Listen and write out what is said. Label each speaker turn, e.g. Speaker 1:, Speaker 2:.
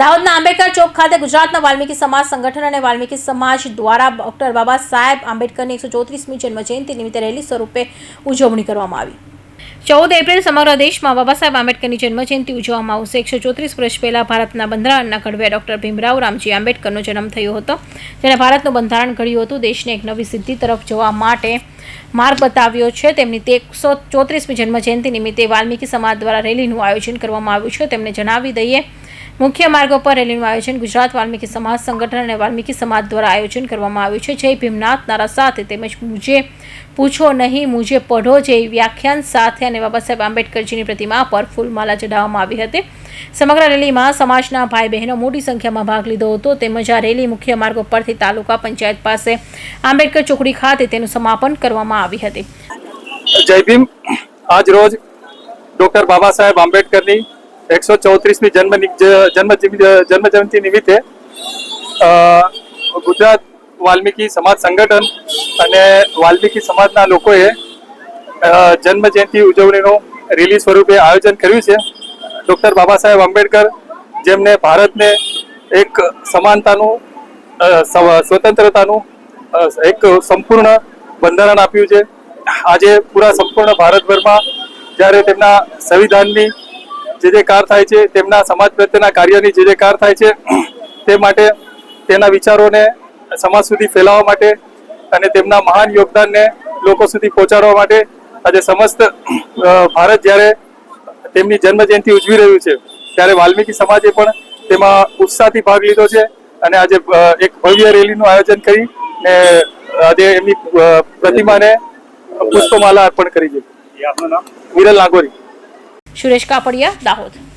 Speaker 1: દાહોદના આંબેડકર ચોક ખાતે ગુજરાતના વાલ્મીકી સમાજ સંગઠન અને વાલ્મીકી સમાજ દ્વારા ડોક્ટર બાબા સાહેબ આંબેડકરની એકસો ચોત્રીસમી જન્મજયંતિ નિમિત્તે રેલી સ્વરૂપે ઉજવણી કરવામાં આવી. ચૌદ એપ્રિલ સમગ્ર દેશમાં બાબા સાહેબ આંબેડકરની જન્મજયંતિ ઉજવવામાં આવશે. એકસો ચોત્રીસ વર્ષ પહેલા ભારતના બંધારણના ઘડવ્યા ડોક્ટર ભીમરાવ રામજી આંબેડકરનો જન્મ થયો હતો. જેણે ભારતનું બંધારણ ઘડ્યું હતું. દેશને એક નવી સિદ્ધિ તરફ જવા માટે માર્ગ બતાવ્યો છે. તેમની એકસો ચોત્રીસમી જન્મજયંતિ નિમિત્તે વાલ્મીકી સમાજ દ્વારા રેલીનું આયોજન કરવામાં આવ્યું છે. તેમને જણાવી દઈએ મુખ્ય માર્ગો પર રેલીનું આયોજન ગુજરાત વાલ્મીકી સમાજ સંગઠન અને વાલ્મીકી સમાજ દ્વારા આયોજન કરવામાં આવ્યું છે. જય ભીમનાથ. નારા સાથે તેમજ મુજે પૂછો નહીં, મુજે પઢો જેવી વ્યાખ્યાન સાથે અને બાબા સાહેબ આંબેડકરજીની પ્રતિમા પર ફૂલમાલા ચઢાવવામાં આવી હતી. સમગ્ર રેલીમાં સમાજના ભાઈ બહેનો મોટી સંખ્યામાં ભાગ લીધો હતો. તેમજ આ રેલી મુખ્ય માર્ગો પરથી તાલુકા પંચાયત પાસે આંબેડકર ચોકડી ખાતે તેનું સમાપન કરવામાં આવી હતી.
Speaker 2: જય ભીમ. આજ રોજ ડોક્ટર બાબા સાહેબ આંબેડકરની એકસો ચોત્રીસમી જન્મ જન્મ જન્મ જયંતિ નિમિત્તે ગુજરાત વાલ્મીકી સમાજ સંગઠન અને વાલ્મીકી સમાજના લોકોએ જન્મ જયંતિ ઉજવણીનું રેલી સ્વરૂપે આયોજન કર્યું છે. ડૉક્ટર બાબા સાહેબ આંબેડકર, જેમને ભારતને એક સમાનતાનું સ્વતંત્રતાનું એક સંપૂર્ણ બંધારણ આપ્યું છે. આજે પૂરા સંપૂર્ણ ભારતભરમાં જ્યારે તેમના સંવિધાનની જે જે કાર થાય છે તેમના સમાજ પ્રત્યેના કાર્યની જે જે કાર થાય છે તે માટે તેના વિચારોને સમાજ સુધી ફેલાવવા માટે અને તેમના મહાન યોગદાનને લોકો સુધી પહોંચાડવા માટે આજે સમસ્ત ભારત જ્યારે તેમની જન્મજયંતિ ઉજવી રહ્યું છે ત્યારે વાલ્મીકી સમાજે પણ તેમાં ઉત્સાહથી ભાગ લીધો છે અને આજે એક ભવ્ય રેલીનું આયોજન કરી ને આજે એમની પ્રતિમાને પુષ્પમાલા અર્પણ કરી છે. વિરલ નાગોરી
Speaker 1: સુરેશ કાપડિયા દાહોદ.